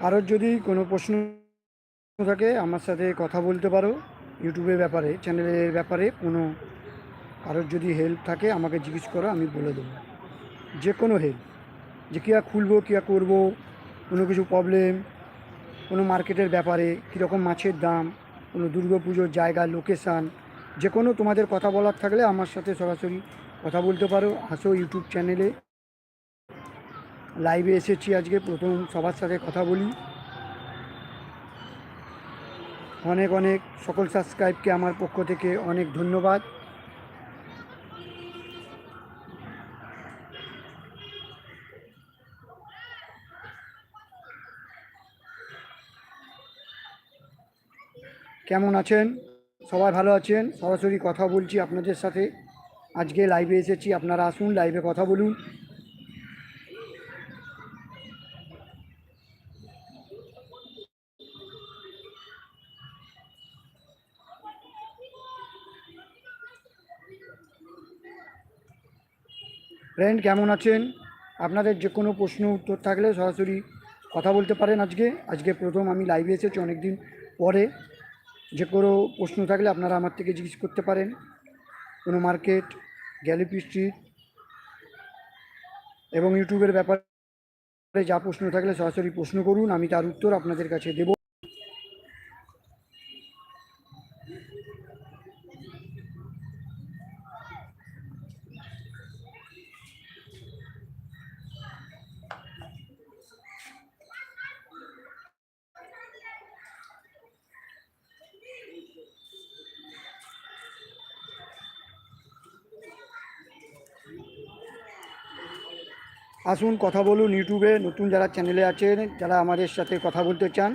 কারোর যদি কোনো প্রশ্ন থাকে আমার সাথে কথা বলতে পারো ইউটিউবের ব্যাপারে, চ্যানেলের ব্যাপারে, কোনো কারোর যদি হেল্প থাকে আমাকে জিজ্ঞেস করো, আমি বলে দেবো। যে কোনো হেল্প যে কীয়া খুলবো, কীয়া করব, কোনো কিছু প্রবলেম কোনো মার্কেটের ব্যাপারে, কীরকম মাছের দাম, কোনো পুজোর জায়গা লোকেশান যে কোনো তোমাদের কথা বলার থাকলে আমার সাথে সরাসরি কথা বলতে পারো। আসো ইউটিউব চ্যানেলে। লাইভে এসেছি আজকে, প্রথম সবার সাথে কথা বলি। অনেক অনেক সকল সাবস্ক্রাইবকে আমার পক্ষ থেকে অনেক ধন্যবাদ। কেমন আছেন? সবাই ভালো আছেন? সরাসরি কথা বলছি আপনাদের সাথে। আজকে লাইভে এসেছি, আপনারা আসুন লাইভে কথা বলুন। ফ্রেন্ড কেমন আছেন? আপনাদের যে কোনো প্রশ্ন, উত্তর থাকলে সরাসরি কথা বলতে পারেন আজকে। আজকে প্রথম আমি লাইভে এসেছি অনেক দিন পরে। যে কোনো প্রশ্ন থাকলে আপনারা আমার থেকে জিজ্ঞেস করতে পারেন। কোনো মার্কেট গ্যালিপি স্ট্রিট এবং ইউটিউবের ব্যাপারে যা প্রশ্ন থাকলে সরাসরি প্রশ্ন করুন, আমি তার উত্তর আপনাদের কাছে দেব। আসুন কথা বলুন ইউটিউবে, নতুন যারা চ্যানেলে আছেন, যারা আমাদের সাথে কথা বলতে চান।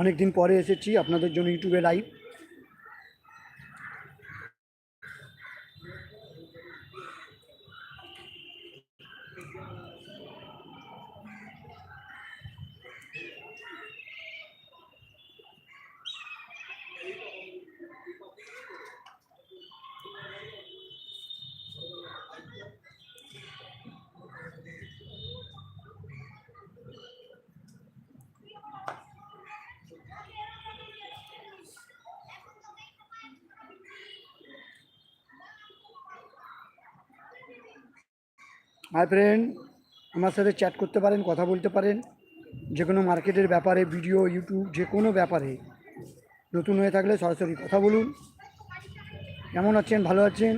অনেক দিন পরে এসেছি আপনাদের জন্য ইউটিউবে লাইভ হাই ফ্রেন্ড, আমার সাথে চ্যাট করতে পারেন, কথা বলতে পারেন। যে কোনো মার্কেটের ব্যাপারে ভিডিও ইউটিউব যে কোনো ব্যাপারে। নতুন হয়ে থাকলে সরাসরি কথা বলুন। কেমন আছেন? ভালো আছেন?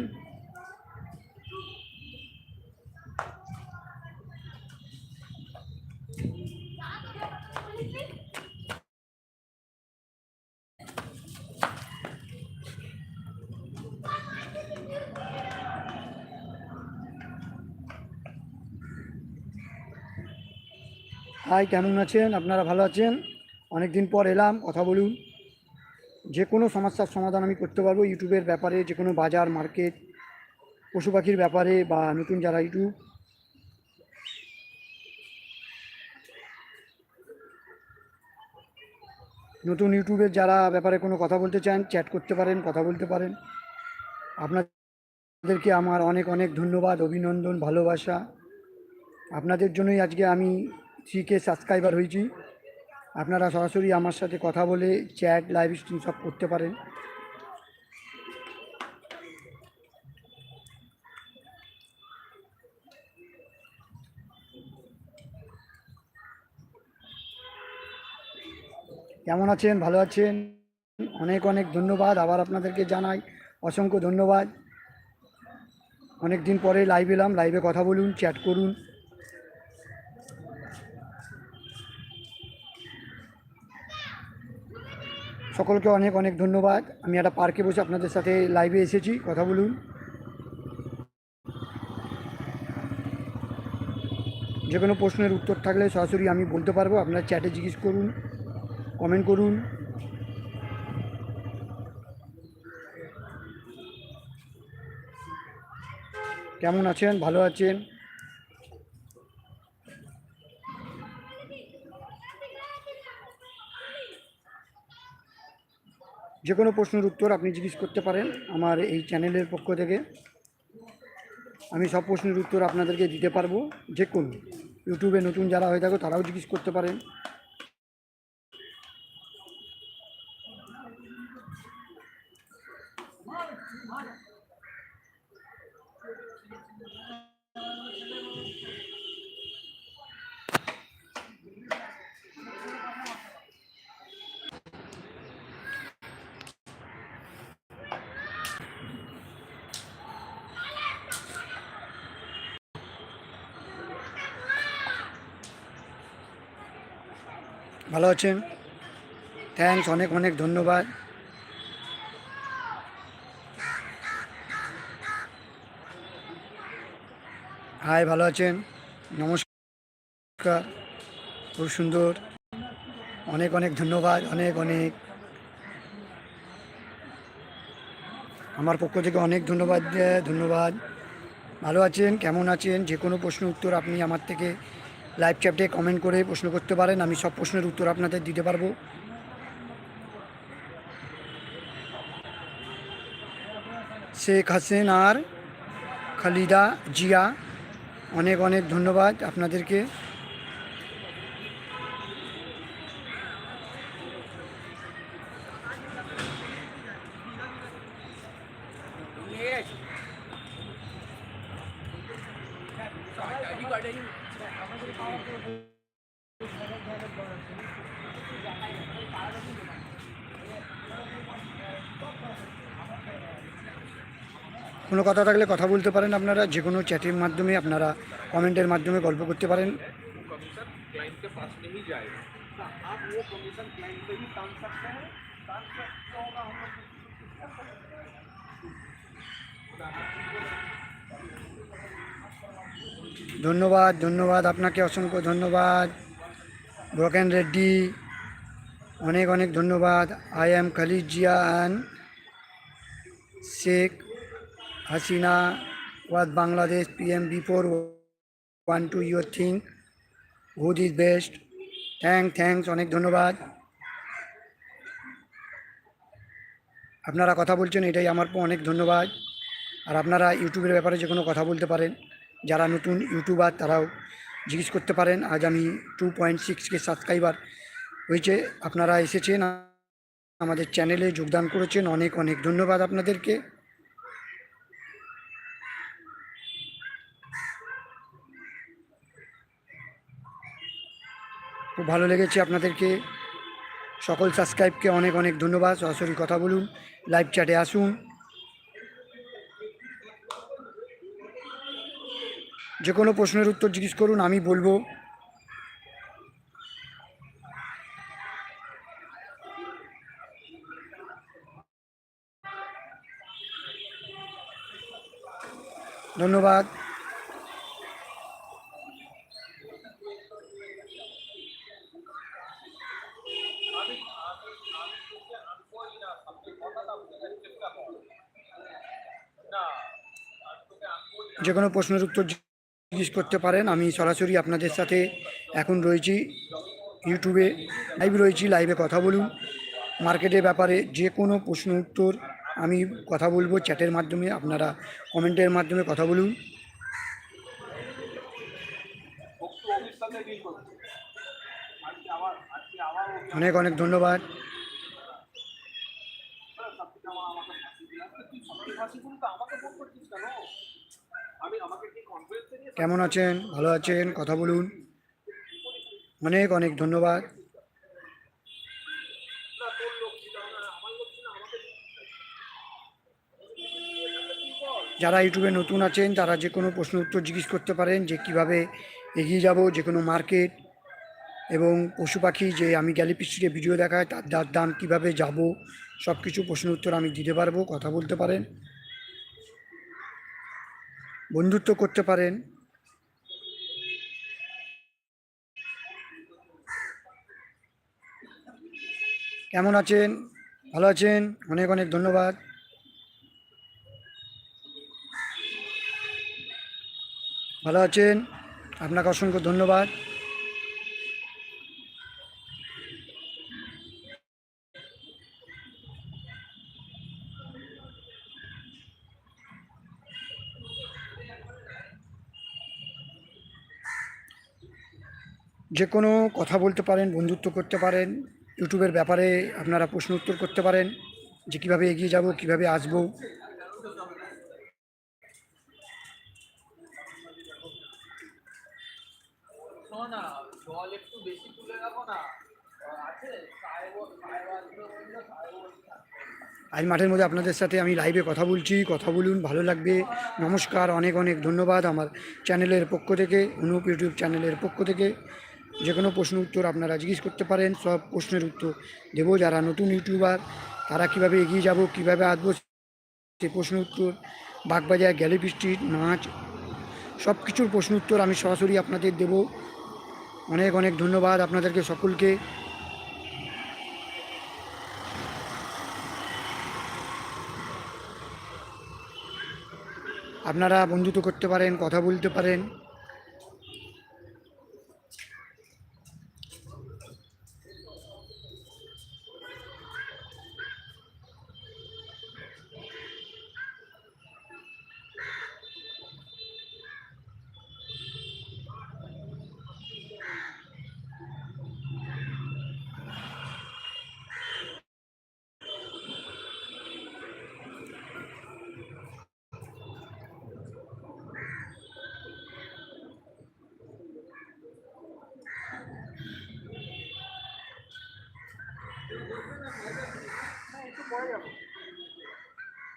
হাই, কেমন আছেন? আপনারা ভালো আছেন? অনেক দিন পর এলাম, কথা বলুন। যে কোনো সমস্যার সমাধান আমি করতে পারব ইউটিউবের ব্যাপারে, যে কোনো বাজার, মার্কেট, পশু পাখির ব্যাপারে বা নতুন যারা ইউটিউব। নতুন ইউটিউবের যারা ব্যাপারে কোনো কথা বলতে চান, চ্যাট করতে পারেন, কথা বলতে পারেন। আপনাদেরকে আমার অনেক অনেক ধন্যবাদ, অভিনন্দন, ভালোবাসা। আপনাদের জন্যই আজকে আমি থ্রি কে সাবস্ক্রাইবার হয়েছি। আপনারা সরাসরি আমার সাথে কথা বলে চ্যাট লাইভ স্ট্রিম সব করতে পারেন। কেমন আছেন? ভালো আছেন? অনেক অনেক ধন্যবাদ। আবার আপনাদেরকে জানাই অসংখ্য ধন্যবাদ। অনেক দিন পরে লাইভ এলাম। লাইভে কথা বলুন চ্যাট করুন। সকলকে অনেক অনেক ধন্যবাদ। আমি একটা পার্কে বসে আপনাদের সাথে লাইভে এসেছি, কথা বলুন। যে কোনো প্রশ্নের উত্তর থাকলে সরাসরি আমি বলতে পারব, আপনারা চ্যাটে জিজ্ঞেস করুন কমেন্ট করুন। কেমন আছেন? ভালো আছেন? যে কোনো প্রশ্নের উত্তর আপনি জিজ্ঞেস করতে পারেন আমার এই চ্যানেলের পক্ষ থেকে। আমি সব প্রশ্নের উত্তর আপনাদেরকে দিতে পারব। যে কোনো ইউটিউবে নতুন যারা হয়ে থাকো তারাও জিজ্ঞেস করতে পারেন। ভালো আছেন। থ্যাঙ্কস অনেক অনেক ধন্যবাদ। হাই ভালো আছেন? নমস্কার। খুব সুন্দর। অনেক অনেক ধন্যবাদ, অনেক অনেক। আমার পক্ষ থেকে অনেক ধন্যবাদ ধন্যবাদ। ভালো আছেন, কেমন আছেন? যে কোনো প্রশ্ন, উত্তর আপনি আমার থেকে লাইভ চ্যাটে কমেন্ট করে প্রশ্ন করতে পারেন, আমি সব প্রশ্নের উত্তর আপনাদের দিতে পারব। শেখ হাসিন আর খালিদা জিয়া, অনেক অনেক ধন্যবাদ আপনাদেরকে। কোনো কথা থাকলে কথা বলতে পারেন আপনারা, যে কোনো চ্যাটের মাধ্যমে আপনারা কমেন্টের মাধ্যমে গল্প করতে পারেন। ধন্যবাদ ধন্যবাদ আপনাকে, অসংখ্য ধন্যবাদ। ব্রকেন রেড্ডি, অনেক অনেক ধন্যবাদ। I am Khaleda Zia and Sheikh Hasina was Bangladesh P PM before one to your think. Who'd is best. Thank, thanks, অনেক ধন্যবাদ। আপনারা কথা বলছেন, এটাই আমার অনেক ধন্যবাদ। আর আপনারা ইউটিউবের ব্যাপারে যে কোনো কথা বলতে পারেন। যারা নতুন ইউটিউবার তারাও জিজ্ঞেস করতে পারেন, আজ আমি টু পয়েন্ট সিক্সকে সাবস্ক্রাইবার হয়েছে। আপনারা এসেছেন, আমাদের চ্যানেলে যোগদান করেছেন। অনেক অনেক ধন্যবাদ আপনাদেরকে। খুব ভালো লেগেছে আপনাদেরকে। সকল সাবস্ক্রাইবকে অনেক অনেক ধন্যবাদ। সরাসরি কথা বলুন। লাইভ চ্যাটে আসুন। যে কোনো প্রশ্নের উত্তর জিজ্ঞেস করুন আমি বলব। ধন্যবাদ। যে কোনো প্রশ্নের উত্তর জিজ্ঞেস করতে পারেন, আমি সরাসরি আপনাদের সাথে এখন রয়েছি ইউটিউবে, লাইভ রয়েছি, লাইভে কথা বলুন। মার্কেটের ব্যাপারে যে কোনো প্রশ্ন উত্তর আমি কথা বলব, চ্যাটের মাধ্যমে, আপনারা কমেন্টের মাধ্যমে কথা বলুন। অনেক অনেক ধন্যবাদ। আমাকে কেমন আছেন? ভালো আছেন? কথা বলুন। অনেক অনেক ধন্যবাদ। যারা ইউটিউবে নতুন আছেন তারা যে কোনো প্রশ্ন উত্তর জিজ্ঞেস করতে পারেন যে কীভাবে এগিয়ে যাব যে কোনো মার্কেট। এবং পশু পাখি যে আমি গ্যালিপিস্ট্রিতে ভিডিও দেখায় তার তার দাম কীভাবে যাব সব কিছু প্রশ্ন উত্তর আমি দিতে পারব কথা বলতে পারেন। বন্ধুত্ব করতে পারেন। কেমন আছেন? ভালো আছেন? অনেক অনেক ধন্যবাদ। ভালো আছেন? আপনাকে অসংখ্য ধন্যবাদ। যে কোনো কথা বলতে পারেন বন্ধুত্ব করতে পারেন ইউটিউবের ব্যাপারে আপনারা প্রশ্ন উত্তর করতে পারেন যে কীভাবে এগিয়ে যাব কীভাবে আসব। আজ মাঠের মধ্যে আপনাদের সাথে আমি লাইভে কথা বলছি কথা বলুন ভালো লাগবে। নমস্কার অনেক অনেক ধন্যবাদ আমার চ্যানেলের পক্ষ থেকে অনুপ ইউটিউব চ্যানেলের পক্ষ থেকে। যে কোনো প্রশ্ন উত্তর আপনারা জিজ্ঞেস করতে পারেন, সব প্রশ্নের উত্তর দেবো। যারা নতুন ইউটিউবার, তারা কীভাবে এগিয়ে যাব, কীভাবে আসব সে প্রশ্ন উত্তর বাগবাজার গ্যালিপি স্ট্রিট, নাচ, সব কিছুর প্রশ্ন উত্তর আমি সরাসরি আপনাদের দেব। অনেক অনেক ধন্যবাদ আপনাদেরকে সকলকে। আপনারা বন্ধুত্ব করতে পারেন, কথা বলতে পারেন।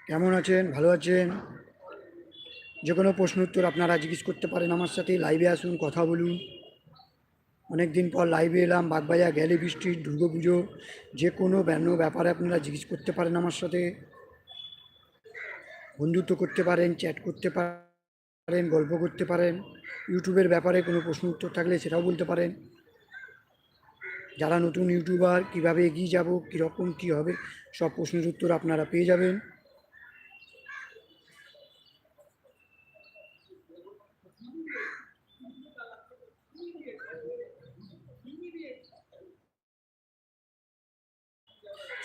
কেমন আছেন? ভালো আছেন? যে কোনো প্রশ্ন উত্তর আপনারা জিজ্ঞেস করতে পারেন আমার সাথে লাইভে আসুন, কথা বলুন। অনেক দিন পর লাইভে এলাম, বাগবাজার, গ্যালি বৃষ্টি, দুর্গাপুজো যে কোনো ব্যান্য ব্যাপারে আপনারা জিজ্ঞেস করতে পারেন আমার সাথে। বন্ধুত্ব করতে পারেন চ্যাট করতে পারেন, গল্প করতে পারেন, ইউটিউবের ব্যাপারে কোনো প্রশ্ন উত্তর থাকলে সেটাও বলতে পারেন। যারা নতুন ইউটিউবার, কীভাবে এগিয়ে যাব, কীরকম, কী হবে, সব প্রশ্নের উত্তর আপনারা পেয়ে যাবেন।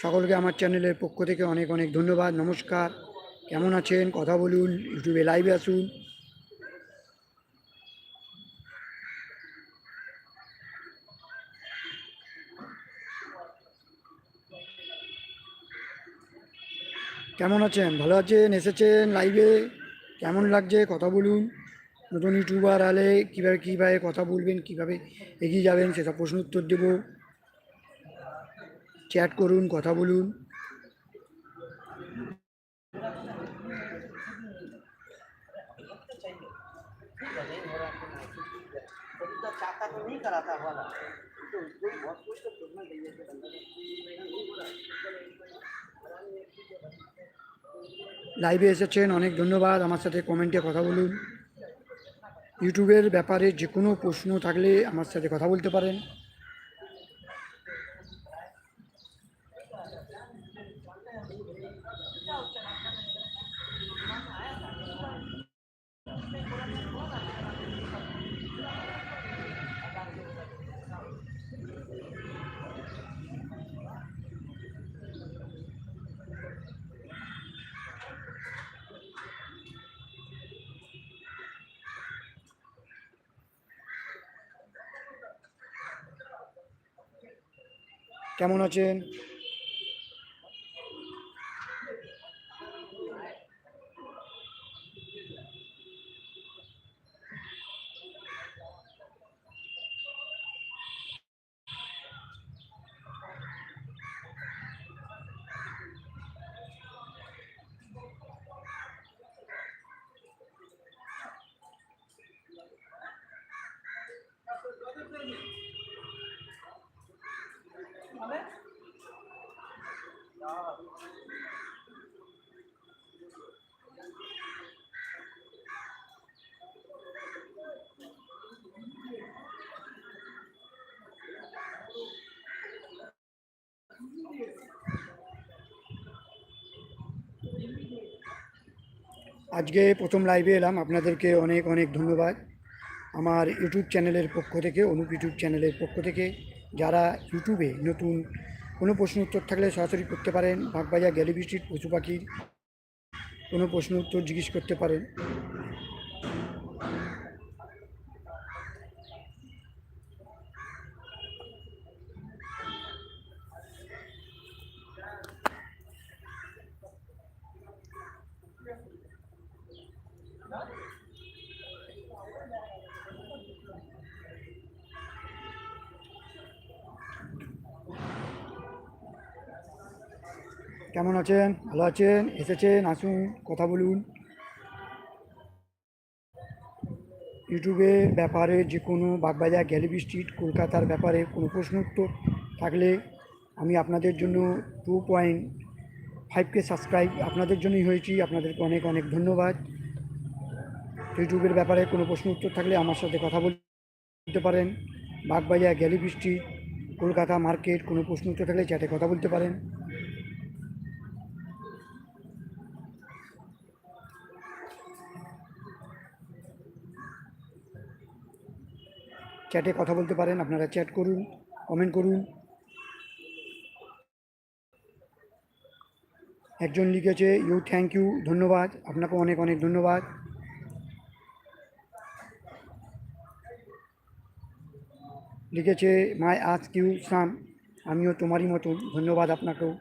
সকলকে আমার চ্যানেলের পক্ষ থেকে অনেক অনেক ধন্যবাদ, নমস্কার। কেমন আছেন? কথা বলুন, ইউটিউবে লাইভে আসুন। কেমন আছেন? ভালো আছেন? এসেছেন লাইভে কেমন লাগছে? কথা বলুন। নতুন ইউটিউবার আলে কীভাবে কীভাবে কথা বলবেন, কীভাবে এগিয়ে যাবেন, সেসব প্রশ্ন উত্তর দেবো। চ্যাট করুন, কথা বলুন। লাইভে এসেছেন, অনেক ধন্যবাদ। আমার সাথে কমেন্টে কথা বলুন। ইউটিউবের ব্যাপারে যে কোনো প্রশ্ন থাকলে আমার সাথে কথা বলতে পারেন। কেমন আছেন? আজকে প্রথম লাইভে এলাম। আপনাদেরকে অনেক অনেক ধন্যবাদ। আমার ইউটিউব চ্যানেলের পক্ষ থেকে, অনুপ ইউটিউব চ্যানেলের পক্ষ থেকে যারা ইউটিউবে নতুন কোনো প্রশ্ন উত্তর থাকলে সরাসরি করতে পারেন। বাগবাজার গ্যালিবি স্ট্রিট, পশু পাখির কোনো প্রশ্ন উত্তর জিজ্ঞেস করতে পারেন। কেমন আছেন? ভালো আছেন? এসেছেন? আসুন, কথা বলুন। ইউটিউবের ব্যাপারে যে কোনো বাগবাজার, গ্যালিবি স্ট্রিট, কলকাতার ব্যাপারে কোনো প্রশ্ন উত্তর থাকলে আমি আপনাদের জন্য টু পয়েন্ট ফাইভকে সাবস্ক্রাইব আপনাদের জন্যই হয়েছি। আপনাদেরকে অনেক অনেক ধন্যবাদ। ইউটিউবের ব্যাপারে কোনো প্রশ্ন উত্তর থাকলে আমার সাথে কথা বলতে পারেন। Bagbazar, Galiff street, Kolkata market কোনো প্রশ্ন উত্তর থাকলে চ্যাটে কথা বলতে পারেন। চ্যাটে কথা বলতে পারেন, আপনারা চ্যাট করুন কমেন্ট করুন। একজন লিখেছে ইউ থ্যাংক ইউ ধন্যবাদ। আপনাকে অনেক অনেক ধন্যবাদ। লিখেছে মাই আজ কিউ সাম আমিও তোমারই মতন, ধন্যবাদ আপনাকেও।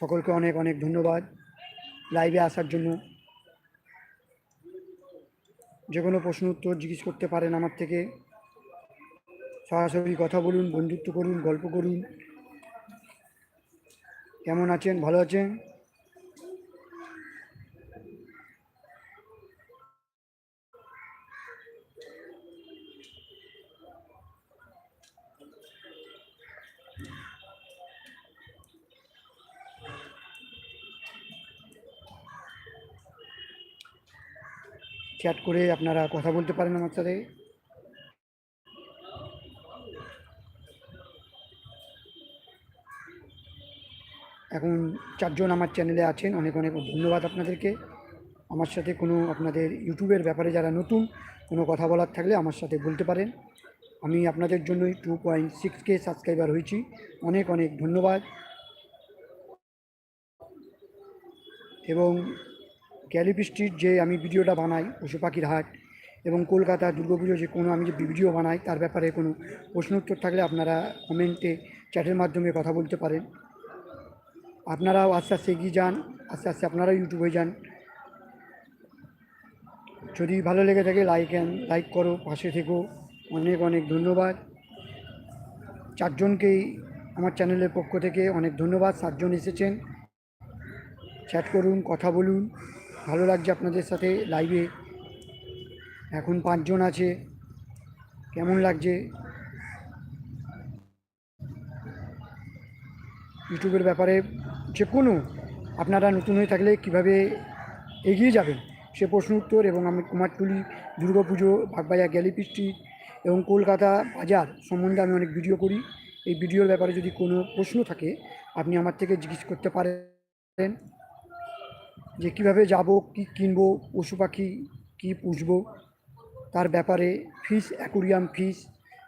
সকলকে অনেক অনেক ধন্যবাদ। লাইভে আসার জন্য যে কোনো প্রশ্ন উত্তর জিজ্ঞেস করতে পারেন আমার থেকে। সরাসরি কথা বলুন, বন্ধুত্ব করুন, গল্প করুন। কেমন আছেন? ভালো আছেন? চ্যাট করে আপনারা কথা বলতে পারেন আমার সাথে। এখন চারজন আমার চ্যানেলে আছেন, অনেক অনেক ধন্যবাদ আপনাদেরকে। আমার সাথে কোনো আপনাদের ইউটিউবের ব্যাপারে যারা নতুন, কোনো কথা বলার থাকলে আমার সাথে বলতে পারেন। আমি আপনাদের জন্যই two point six K subscriber হয়েছি। অনেক অনেক ধন্যবাদ। এবং গ্যালিপি স্ট্রিট যে আমি ভিডিওটা বানাই, পশু পাখির হাট এবং কলকাতা দুর্গাপুজো যে কোনো আমি যে ভিডিও বানাই, তার ব্যাপারে কোনো প্রশ্ন উত্তর থাকলে আপনারা কমেন্টে চ্যাটের মাধ্যমে কথা বলতে পারেন। আপনারাও আস্তে আস্তে এগিয়ে যান, আস্তে আস্তে আপনারাও ইউটিউবে যান। যদি ভালো লেগে থাকে লাইক লাইক করো, পাশে থেকো। অনেক অনেক ধন্যবাদ। চারজনকেই আমার চ্যানেলের পক্ষ থেকে অনেক ধন্যবাদ। সাতজন এসেছেন। চ্যাট করুন, কথা বলুন। ভালো লাগছে আপনাদের সাথে লাইভে এখন পাঁচজন আছে। কেমন লাগছে? ইউটিউবের ব্যাপারে যে কোনো আপনারা নতুন হয়ে থাকলে কীভাবে এগিয়ে যাবেন, সে প্রশ্ন উত্তর এবং আমি কুমারটুলি দুর্গাপুজো বাগবাজার গ্যালিপি স্ট্রিট এবং কলকাতা বাজার সম্বন্ধে আমি অনেক ভিডিও করি। এই ভিডিওর ব্যাপারে যদি কোনো প্রশ্ন থাকে, আপনি আমার থেকে জিজ্ঞেস করতে পারেন। যে কীভাবে যাব, কি কিনবো, পশু পাখি কী পুষবো, তার ব্যাপারে ফিস অ্যাকুরিয়াম ফিস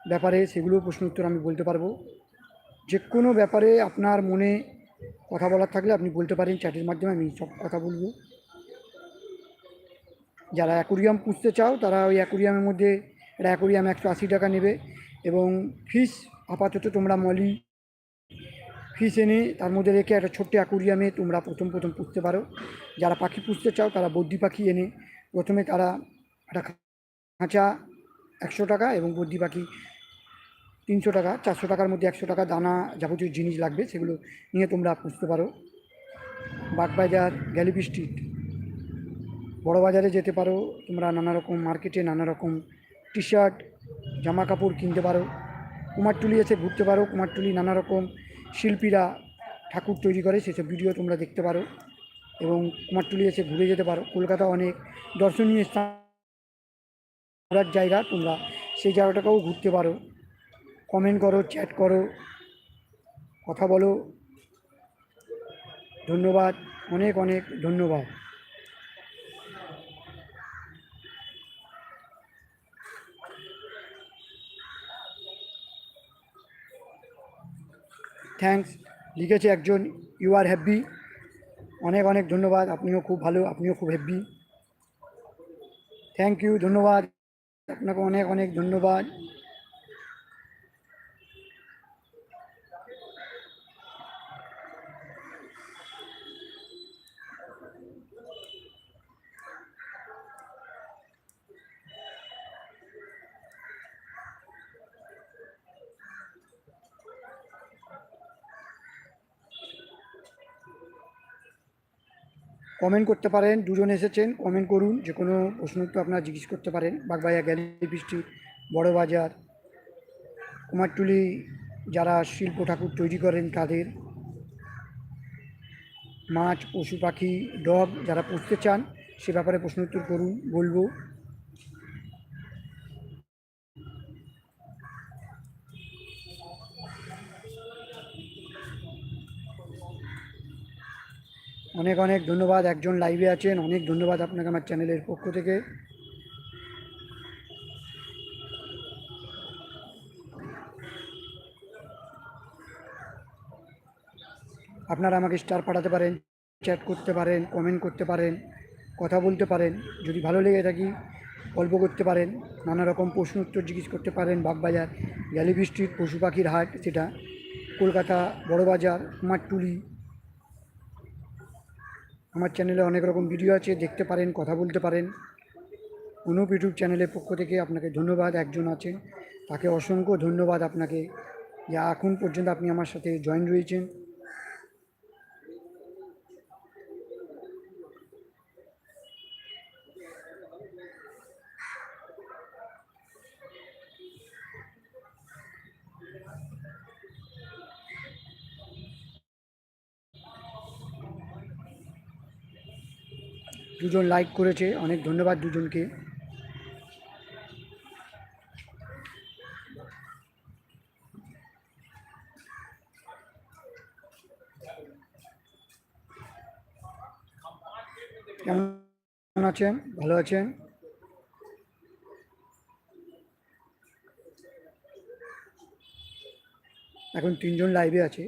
ব্যাপারে সেগুলো প্রশ্ন উত্তর আমি বলতে পারব। যে কোনো ব্যাপারে আপনার মনে কথা বলার থাকলে আপনি বলতে পারেন চ্যাটের মাধ্যমে আমি সব কথা বলব। যারা অ্যাকুরিয়াম পুষতে চাও, তারা ওই অ্যাকুরিয়ামের মধ্যে একটা অ্যাকুরিয়াম একশো আশি টাকা নেবে এবং ফিস আপাতত তোমরা মলি ফিস এনে তার মধ্যে রেখে একটা ছোট্ট অ্যাকুরিয়ামে তোমরা প্রথম প্রথম পুষতে পারো। যারা পাখি পুষতে চাও, তারা বদ্যি পাখি এনে প্রথমে তারা একটা খাঁচা একশো টাকা এবং বদ্যি পাখি তিনশো টাকা, চারশো টাকার মধ্যে একশো টাকা দানা যাবতীয় জিনিস লাগবে, সেগুলো নিয়ে তোমরা পুষতে পারো। বাগবাজার, গ্যালিপি স্ট্রিট বড় বাজারে যেতে পারো। তোমরা নানা রকম মার্কেটে নানা রকম টি শার্ট জামা কাপড় কিনতে পারো। কুমারটুলি এসে ঘুরতে পারো। কুমারটুলি নানা রকম শিল্পীরা ঠাকুর তৈরি করে, সেসব ভিডিও তোমরা দেখতে পারো। এবং কুমারটুলি এসে ঘুরে যেতে পারো। কলকাতা অনেক দর্শনীয় স্থান, ঘোরার জায়গা তোমরা সেই জায়গাটাকেও ঘুরতে পারো। কমেন্ট করো চ্যাট করো, কথা বলো। ধন্যবাদ, অনেক অনেক ধন্যবাদ। থ্যাঙ্কস লিখেছে একজন ইউ আর হ্যাপি অনেক অনেক ধন্যবাদ। আপনিও খুব ভালো, আপনিও খুব হ্যাপি থ্যাংক ইউ ধন্যবাদ। আপনাকে অনেক অনেক ধন্যবাদ। কমেন্ট করতে পারেন, দুজন এসেছেন কমেন্ট করুন, যে কোনো প্রশ্ন উত্তর আপনারা জিজ্ঞেস করতে পারেন। বাগবাজার গ্যালারি স্ট্রিট বড় বাজার, কুমারটুলি যারা শিল্প ঠাকুর তৈরি করেন তাদের, মাছ, পশু পাখি, ডগ যারা পুষতে চান, সে ব্যাপারে প্রশ্ন উত্তর করুন, বলব। অনেক অনেক ধন্যবাদ। একজন লাইভে আছেন। অনেক ধন্যবাদ আপনাকে আমার চ্যানেলের পক্ষ থেকে। আপনারা আমাকে স্টার পাঠাতে পারেন চ্যাট করতে পারেন কমেন্ট করতে পারেন, কথা বলতে পারেন। যদি ভালো লেগে থাকি, গল্প করতে পারেন, নানা রকম প্রশ্ন উত্তর জিজ্ঞেস করতে পারেন, বাগবাজার গ্যালিবি স্ট্রিট পশু পাখির হাট, সেটা, কলকাতা বড়বাজার, কুমারটুলি আমার চ্যানেলে অনেক রকম ভিডিও আছে, দেখতে পারেন, কথা বলতে পারেন। অনুপ ইউটিউব চ্যানেলের পক্ষ থেকে আপনাকে ধন্যবাদ, একজন আছেন। তাকে অসংখ্য ধন্যবাদ আপনাকে। যা এখন পর্যন্ত আপনি আমার সাথে জয়েন রয়েছেন। দুজন লাইক করেছে অনেক ধন্যবাদ দুজনকে। কেমন আছেন? ভালো আছেন? এখন তিনজন লাইভে আছে।